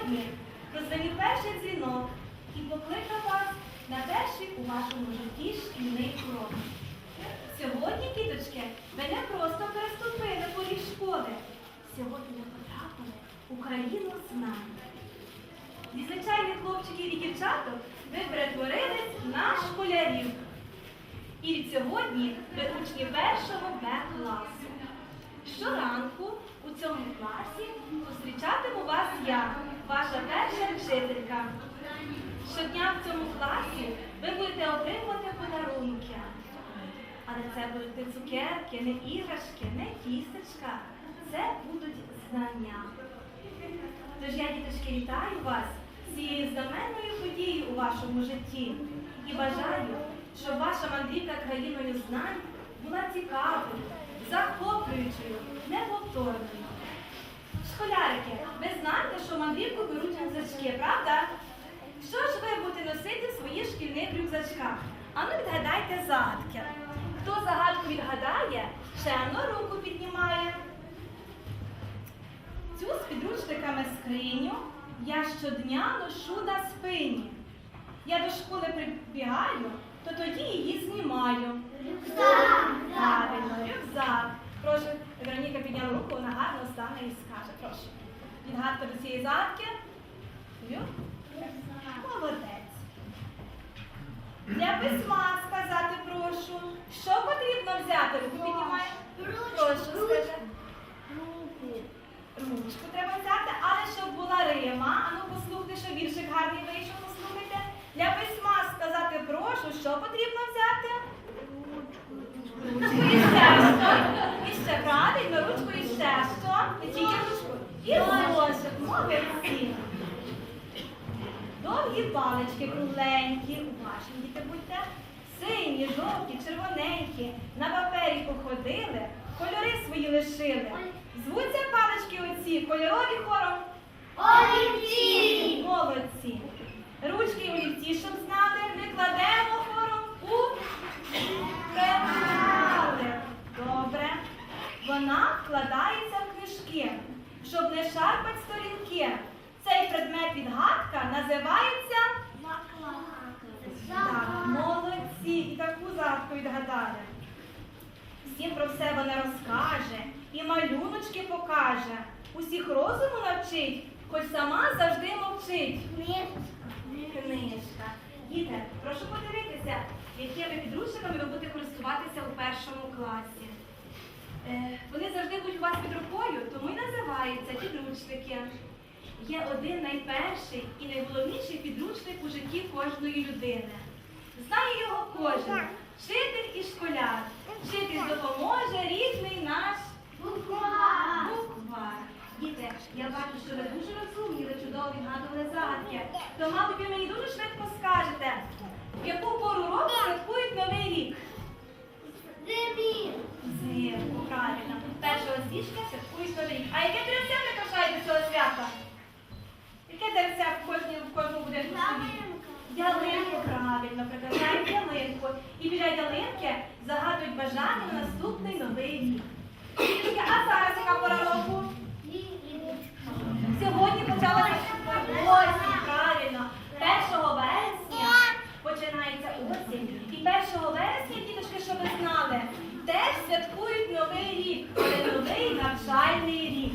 сьогодні прозвонив перший дзвінок і покликав вас на перший у вашому житті шкільний урок. Сьогодні, діточки, ви не просто переступили поріг школи. Сьогодні ви потрапили у країну знань. Зі звичайних хлопчиків і дівчаток ви перетворились на школярів. І від сьогодні ви учні першого Б класу. Щоранку у цьому класі зустрічатиму вас я, ваша перша вчителька. Щодня в цьому класі ви будете отримувати подарунки. Але це будуть не цукерки, не іграшки, не тістечка. Це будуть знання. Тож я, діточки, вітаю вас з цією знаменною подією у вашому житті і бажаю, щоб ваша мандрівка країною знань була цікавою, захоплюючою, неповторною. Школярики, ви знаєте, що мандрівку беруть рюкзачки, правда? Що ж ви будете носити в своїх шкільних рюкзачках? А ну відгадайте загадки. Хто загадку відгадає, чемно руку піднімає. Цю з підручниками скриню я щодня ношу на спині. Я до школи прибігаю, то тоді її знімаю. Правильно, рюкзак. Прошу, Вероніка підняла руку, вона гарно стане і скаже. Прошу. Відгадка до цієї загадки. Ю? Молодець. Для письма сказати прошу. Що потрібно взяти? Руку піднімає. Прошу, скажи. Ручку треба взяти, але щоб була рима. А ну послухайте, що віршик гарний вийшов, послухайте. Для письма сказати прошу, що потрібно взяти? Ручку і ще що? І ще правильно, ручку і ще що? Не тільки ручку. І молодці. Довгі палички кругленькі, уважні діти будьте. Сині, жовті, червоненькі, на папері походили, кольори свої лишили. Звуться палички оці, кольорові хором. Олівці! Молодці. Ручки олівці, щоб знали, ми кладемо хором у пенали. Добре. Вона вкладається в книжки, щоб не шарпать сторінки. Цей предмет відгадка називається так, молодці. І таку загадку відгадали. Всім про все вона розкаже і малюночки покаже. Усіх розуму навчить, хоч сама завжди мовчить. Книжка. Діти, прошу подивитися, якими підручниками ви будете користуватися у першому класі. Е, вони завжди будуть у вас під рукою, тому і називаються підручники. Є один найперший і найголовніший підручник у житті кожної людини. Знає його кожен, вчитель і школяр. Вчитель допоможе рідний наш буквар. Діти, я бачу, що ви дуже розумні, ви чудово відгадували загадки. То, мабуть, ви мені дуже швидко скажете, в яку пору року святкують Новий рік. Взимку, правильно. 1 січня святкують Новий рік. А яке деревця прикрашають до цього свята? Яке деревця в кожному буде Ялинку, правильно, прикрашають ялинку. І біля ялинки загадують бажання на наступний новий рік. А зараз яка пора року? Сьогодні почалася осінь, правильно. 1 вересня починається осінь. І 1 вересня, діточки, щоб ви знали, теж святкують новий рік, але новий навчальний рік.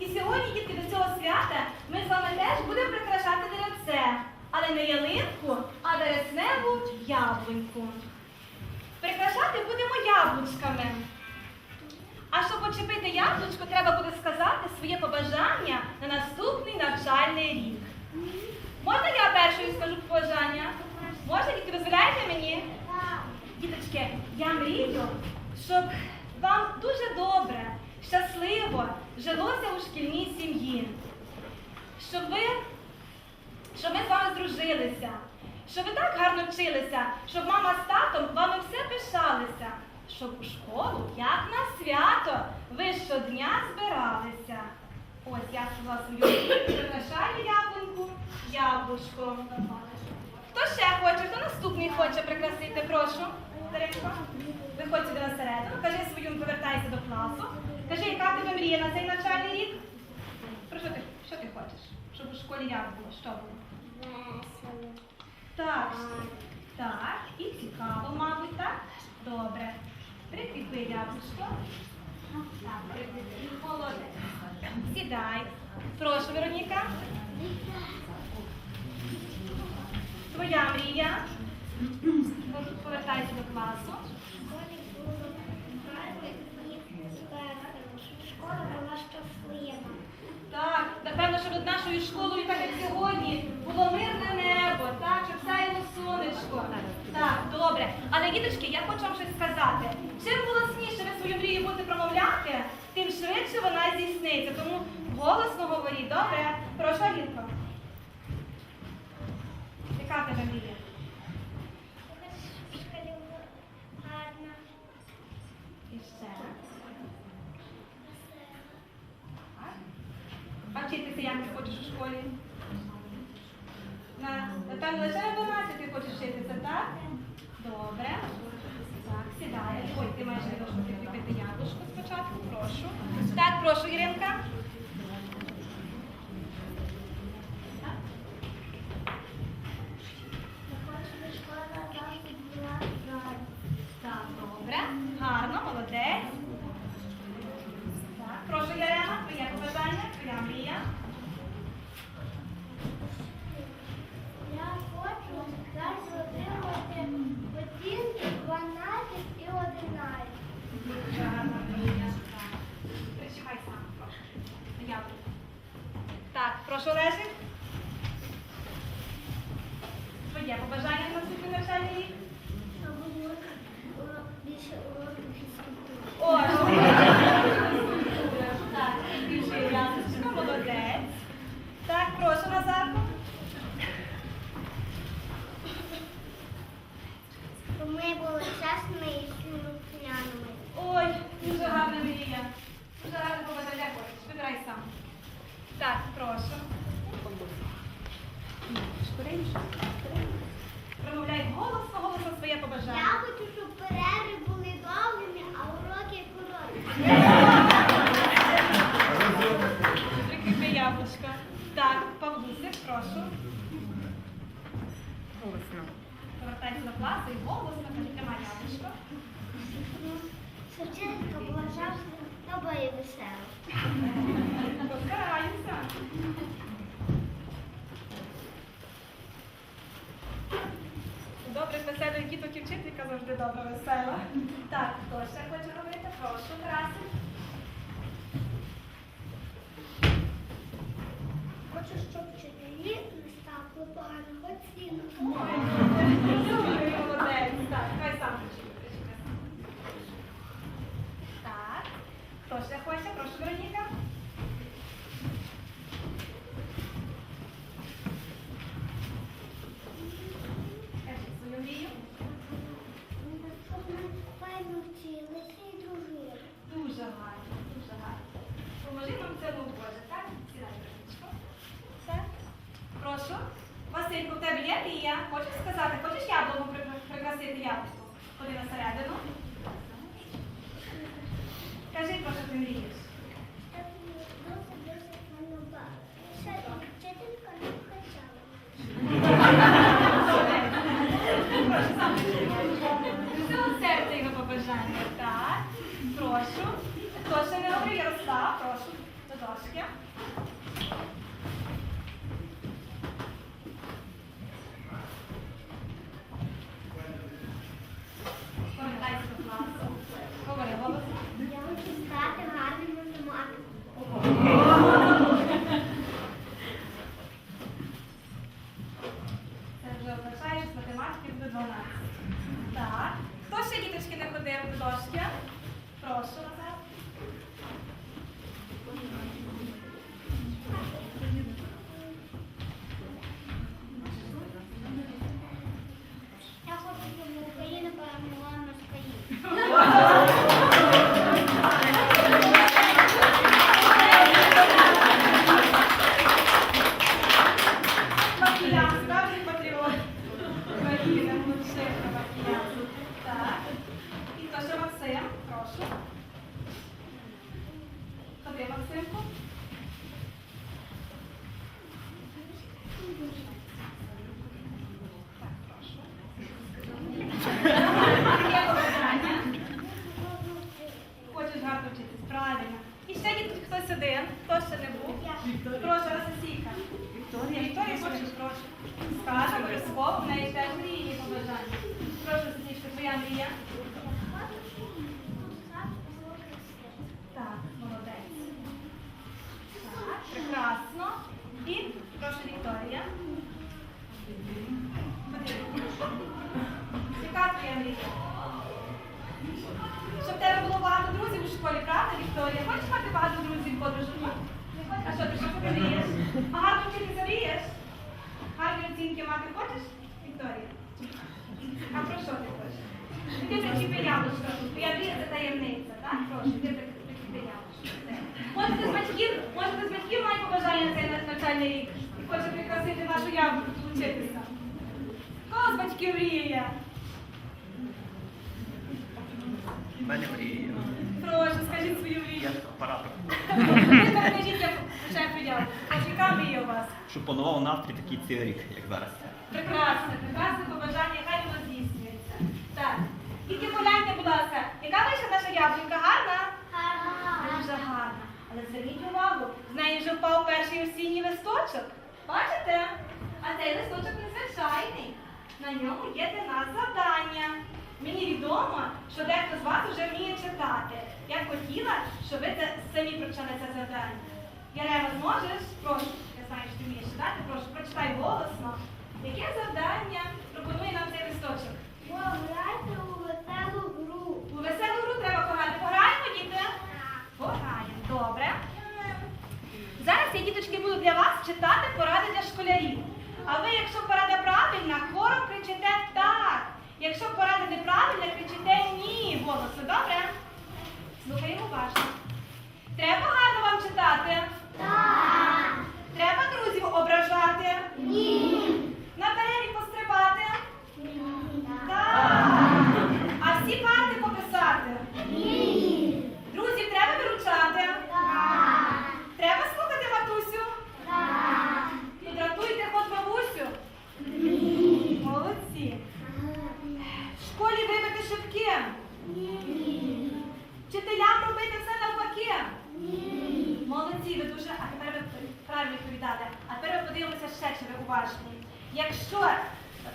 І сьогодні, дітки, до цього свята ми з вами теж будемо прикрашати деревце, але не ялинку, а вересневу яблуньку. Прикрашати будемо яблучками. А щоб почепити яблучко, треба буде сказати своє побажання на наступний навчальний рік. Можна я першою скажу побажання? Можна, дітки, дозволяєте мені? Діточки, я мрію, щоб вам дуже добре, щасливо жилося у шкільній сім'ї. Щоб ви, щоб ми з вами здружилися, щоб ви так гарно вчилися, щоб мама з татом вами все пишалися, щоб у школу, як на свято, ви щодня збиралися. Ось я назвала свою мрію, прикрашає яблуньку яблучком. Хто ще хоче? Хто наступний хоче прикрасити? Прошу. Даринко. Виходь сюди на середину, кажи свою, повертайся до класу. Кажи, яка тебе мрія на цей навчальний рік? Про що ти, що ти хочеш? Школі як було? Що було? Весело. Так. Так. І цікаво, мабуть, так? Добре. Прикріпи яблучко. Так, прикріпи. Молодець. Сідай. Прошу, Вероніка. Твоя мрія. Повертайся до класу. Так, напевно, що над нашою школою, так як сьогодні, було мирне небо, так, щоб сяяло сонечко. Так, добре. Але, діточки, я хочу вам щось сказати. Чим голосніше ви свою мрію будете промовляти, тим швидше вона здійсниться. Тому голосно говоріть, добре? Прошу, Алінко. Яка тебе мрія? Ти хочеш у школі? На, напевно, лише на 12 ти хочеш вчитися, так? Добре. Так, сідає. Ой, ти маєш відошку прикріпити яблучко спочатку, прошу. Так, прошу, Іринка. Так. Я хочу, щоб школа завжди була гарна. Так, добре. Гарно, молодець. Так, прошу, Ярена, твоє побажання, твоя мрія. Я хочу завжди отримувати оцінки 12 і 11. Дуже гарна мрія. Так. Причекай сам, буду. Так, прошу лежить. Твоє побажання на наступний навчальний рік? Урок- більше уроків фізкультури. О, так, більше ясочка, молодець. Так, прошу Назарку. Щоб ми були чесними і слухняними. Ой, дуже гарна мрія. Дуже гарне побажання хочеш. Вибирай сам. Так, прошу. Промовляй голосно, голосно своє Я побажання. хочу, щоб перерви були довгими, а уроки короткі. Прикріпи яблучко. Так, Павлусик, прошу. Голосно. Повертайся до класу і голосно, кажи, тримай яблучко. Вчителька була завжди добра і весела. Постараюся. Добре, веселої діток і вчителька завжди добра, весела. Так, хто ще хоче говорити? Прошу, Тарасик. Хочу, щоб вчителі не ставили поганих оцінок. Ой, молодець. Так, хай сам прочитає. Так, хто ще хоче? Прошу, Вероніка. Правильно. І ще тут хтось один, хто ще не був. Прошу, Російка. Вікторія, Вікторія, хочеш, прошу. Скажи, прископ, в неї теж мрії її побажання. Прошу, Російка, твоя мрія. Так, молодець. Так, прекрасно. І прошу Вікторія. Яка твоя мрія? В тебе було багато друзів у школі, правда, Вікторія? Хочеш мати багато друзів, подружок? А що ти що мрієш? А гарно вчитися мрієш? Гарні оцінки мати хочеш, Вікторія? А про що ти хочеш? Ти причіпи яблучко. Твоя мрія це таємниця, так? Прошу, ти причіпи яблучко. Може, ти з батьків, може, ти з батьків має побажання на цей навчальний рік і хоче прикрасити нашу яблуку вчитися? Кого з батьків мріє? Мене мрія. Прошу, скажіть свою мрію. Я оператор. Ви скажіть, я ще прийняв. Яка мрія у вас? Щоб панував настрій такий цілий рік, як зараз. Прекрасне, прекрасне побажання, хай воно здійснюється. Так. Тільки погляньте, будь ласка, яка вийшла наша яблунька? Гарна? Дуже гарна. Але зверніть увагу, з неї вже впав перший осінній листочок. Бачите? А цей листочок незвичайний. На ньому є для нас завдання. Мені відомо, що дехто з вас вже вміє читати. Я б хотіла, щоб ви це самі прочитали це завдання. Ярема, зможеш? Прошу, я знаю, що ти вмієш читати, прошу, прочитай голосно. Яке завдання пропонує нам цей листочок? У веселу гру треба пограти. Пограємо, діти? Пограємо. Добре. Зараз я, діточки, буду для вас читати поради для школярів. А ви, якщо порада правильна, хором кричите так. Якщо порада неправильна, кричите ні голосно. Добре? Слухаємо уважно. Треба гарно вам читати? Треба друзів ображати? На перерві пострибати? Так. А всі карти пописати? Друзів треба виручати? Треба слухати матусю? Підратуйте хоч бабусю? Молодці. В школі вибити шибки? Вчителям робити все навпаки? Молодці, ви дуже, а тепер ви правильно відповідали. А тепер ви подивимося ще, чи ви уважні. Якщо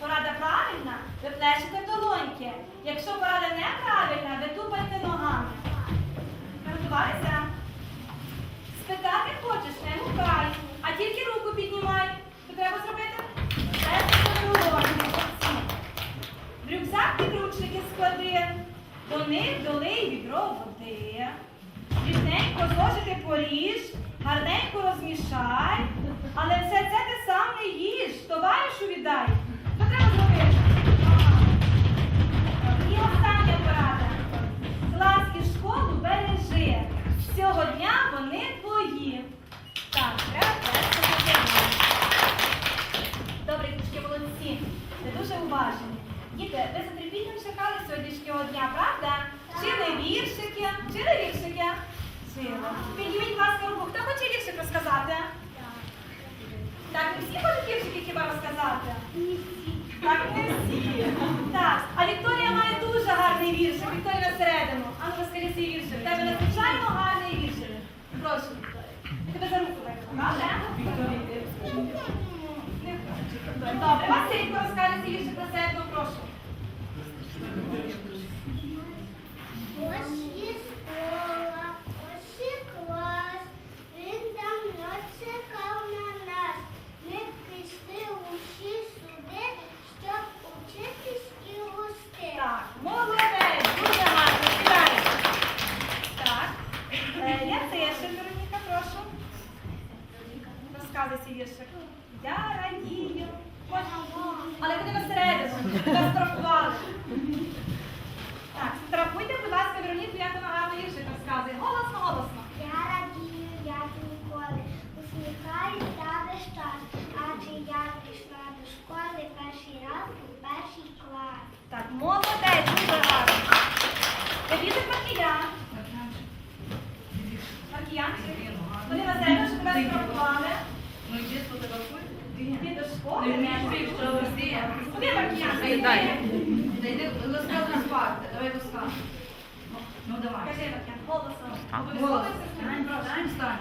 порада правильна, ви плещете долоньки. Якщо порада неправильна, ви тупаєте ногами. Приготувалися? Спитати хочеш, не гукай, а тільки руку піднімай. Що треба зробити? В рюкзак підручники склади, до них долий відро води. Рівненько зложити поріж, гарненько розмішай, але все це ти сам не їж, товаришу віддай. Що треба зробити? І остання порада. Клас і школу бережи. Цього дня вони твої. Так, треба перше. Добре, дітки, молодці. Ви дуже уважні. Діти, ви з нетерпінням чекали сьогоднішнього дня, правда? Вчили віршики, вчили віршики? Вчили. Підніміть, будь ласка, руку. Хто хоче віршик розказати? Так, ви всі хочуть віршики хіба розказати? Так, не всі. Так, а Вікторія має дуже гарний віршик. Вікторія середину. А ну розкажи свій віршик. В Тебе надзвичайно гарний віршик. Прошу, Вікторія. Я тебе за руку? Не хочу. Добре, Василько розкаже свій віршик про себе, прошу. Ось є школа, ось і клас, він давно чекав на нас. Ми прийшли усі сюди, щоб учитись і рости. Так, молодець, дуже гарно, сідай. Так, е, я теж, Вероніка, прошу. Розказуй свій віршик. Я радію. Можна, але буде на середину, тебе страхували. Так, страхуйте, будь ласка, Вероніку, як вона гарно віршик розказує. Голосно, голосно. Я радію, як ніколи, усміхаюсь та весь час, адже я прийшла до школи перший раз у перший клас. Так, молодець, дуже гарно. Віршик Маркіян. Маркіян, вони на себе, щоб тебе страхували. Ну, иди сфотографуй. Ти до школи? Ты умеешь видеть, что Россия. Куди Маркіян? Дай, дай. Да иди, рассказывай с факта. Давай рассказывай. Ну, давай. Кажи, Маркіян, голосом. А. Обов'язково Голос. це Встань, скажи. встань, встань.